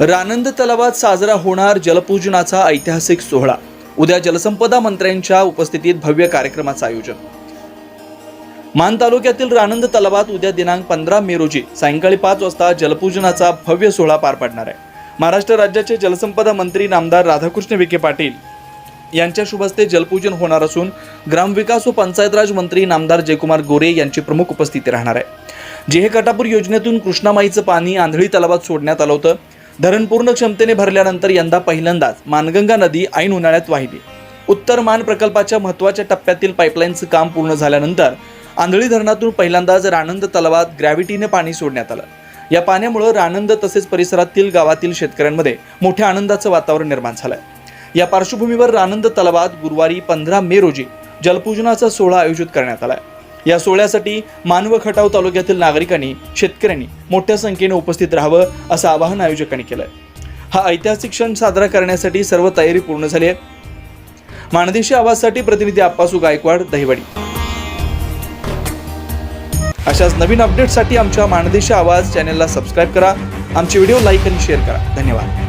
रानंद तलावात साजरा होणार जलपूजनाचा ऐतिहासिक सोहळा. उद्या जलसंपदा मंत्र्यांच्या उपस्थितीत भव्य कार्यक्रमाचं आयोजन. मान तालुक्यातील रानंद तलावात उद्या दिनांक पंधरा मे रोजी सायंकाळी पाच वाजता जलपूजनाचा भव्य सोहळा पार पडणार आहे. महाराष्ट्र राज्याचे जलसंपदा मंत्री नामदार राधाकृष्ण विखे पाटील यांच्या शुभस्ते जलपूजन होणार असून ग्रामविकास व पंचायत राज मंत्री नामदार जयकुमार गोरे यांची प्रमुख उपस्थिती राहणार आहे. जेहे कटापूर योजनेतून कृष्णामाईचं पाणी आंधळी तलावात सोडण्यात आलं होतं. धरण पूर्ण क्षमतेने भरल्यानंतर यंदा पहिल्यांदाच मानगंगा नदी ऐन उन्हाळ्यात वाहिली. उत्तर मान प्रकल्पाच्या महत्त्वाच्या टप्प्यातील पाईपलाईनचं काम पूर्ण झाल्यानंतर आंधळी धरणातून पहिल्यांदाच रानंद तलावात ग्रॅव्हिटीने पाणी सोडण्यात आलं. या पाण्यामुळं रानंद तसेच परिसरातील गावातील शेतकऱ्यांमध्ये मोठ्या आनंदाचं वातावरण निर्माण झालंय. या पार्श्वभूमीवर रानंद तलावात गुरुवारी पंधरा मे रोजी जलपूजनाचा सोहळा आयोजित करण्यात आलाय. या सोहळ्यासाठी मानव खटाव तालुक्यातील नागरिकांनी शेतकऱ्यांनी मोठ्या संख्येने उपस्थित राहावं असं आवाहन आयोजकांनी केलंय. हा ऐतिहासिक क्षण साजरा करण्यासाठी सर्व तयारी पूर्ण झाली आहे. माणदेशी आवाजसाठी प्रतिनिधी आप्पासू गायकवाड दहिवडी. अशाच नवीन अपडेटसाठी आमच्या माणदेशी आवाज चॅनेलला सबस्क्राईब करा. आमचे व्हिडिओ लाईक आणि शेअर करा. धन्यवाद.